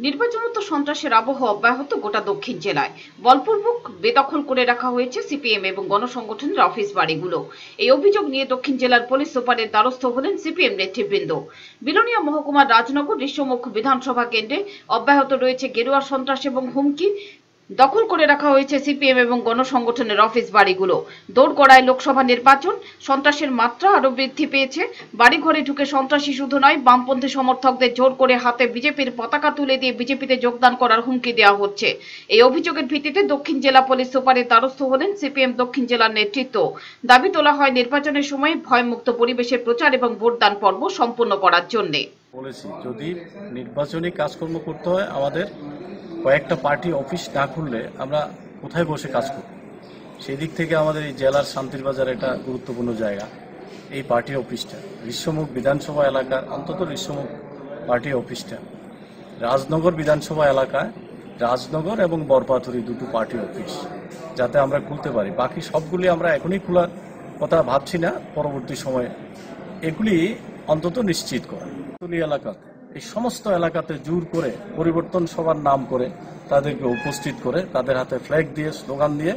নির্বাচনত সন্ত্রাসের আবহ অব্যাহত গোটা দক্ষিণ জেলায়। বলপূর্বক বেদখল করে রাখা হয়েছে সিপিএম এবং গণসংগঠনের অফিস বাড়িগুলো। এই অভিযোগ নিয়ে দক্ষিণ জেলার পুলিশ সুপারের দ্বারস্থ হলেন সিপিএম নেতৃবৃন্দ। বিলনিয়া মহকুমার রাজনগর ঋষ্যমুখ বিধানসভা কেন্দ্রে অব্যাহত রয়েছে গেরুয়া সন্ত্রাস এবং হুমকি। দখল করে রাখা হয়েছে সিপিএম এবং গণসংগঠনের অফিস বাড়িগুলো। দোরগড়ায় লোকসভা নির্বাচন, সন্ত্রাসের মাত্রা আরও বৃদ্ধি পেয়েছে। বাড়িঘরে ঢুকে সন্ত্রাসী শুধু নয়, বামপন্থী সমর্থকদের জোর করে হাতে বিজেপির পতাকা তুলে দিয়ে বিজেপিতে যোগদান করার হুমকি দেওয়া হচ্ছে। এই অভিযোগের ভিত্তিতে দক্ষিণ জেলা পুলিশ সুপারের দ্বারস্থ হলেন সিপিএম দক্ষিণ জেলার নেতৃত্ব। দাবি তোলা হয়, নির্বাচনের সময় ভয়মুক্ত পরিবেশের প্রচার এবং ভোটদান পর্ব সম্পন্ন করার জন্যে। বলেছি যদি নির্বাচনী কাজকর্ম করতে হয় আমাদের কয়েকটা পার্টি অফিস না খুললে আমরা কোথায় বসে কাজ করব? সেই দিক থেকে আমাদের এই জেলার শান্তির বাজার একটা গুরুত্বপূর্ণ জায়গা। এই পার্টি অফিসটা ঋষ্যমুখ বিধানসভা এলাকার, অন্তত ঋষ্যমুখ পার্টি অফিসটা রাজনগর বিধানসভা এলাকায় রাজনগর এবং বরপাথুরি দুটো পার্টি অফিস যাতে আমরা খুলতে পারি। বাকি সবগুলি আমরা এখনই খোলার কথা ভাবছি না। পরবর্তী সময়ে এগুলি অন্তত নিশ্চিত করা। এলাকাতে এই সমস্ত এলাকাতে জোর করে পরিবর্তন সবার নাম করে তাদেরকে উপস্থিত করে তাদের হাতে ফ্ল্যাগ দিয়ে স্লোগান দিয়ে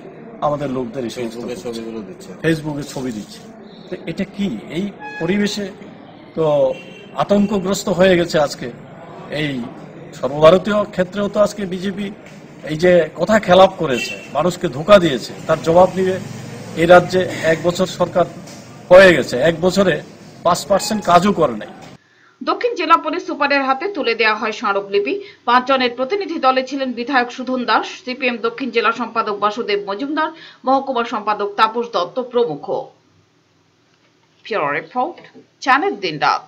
আমাদের লোকদের ফেসবুকে ছবি দিচ্ছে। তো এটা কি? এই পরিবেশে তো আতঙ্কগ্রস্ত হয়ে গেছে আজকে। এই সর্বভারতীয় ক্ষেত্রেও তো আজকে বিজেপি এই যে কথা খেলাপ করেছে মানুষকে ধোকা দিয়েছে তার জবাব নিবে এই রাজ্যে এক বছর সরকার হয়ে গেছে। এক বছরে পাঁচ পার্সেন্ট কাজও করে নাই। দক্ষিণ জেলা পুলিশ সুপারের হাতে তুলে দেওয়া হয় স্মারকলিপি। পাঁচ জনের প্রতিনিধি দলে ছিলেন বিধায়ক সুধন দাস, সিপিএম দক্ষিণ জেলা সম্পাদক বাসুদেব মজুমদার মহকুমা সম্পাদক তাপস দত্ত প্রমুখ। রিপোর্ট, চ্যানেল দিন রাত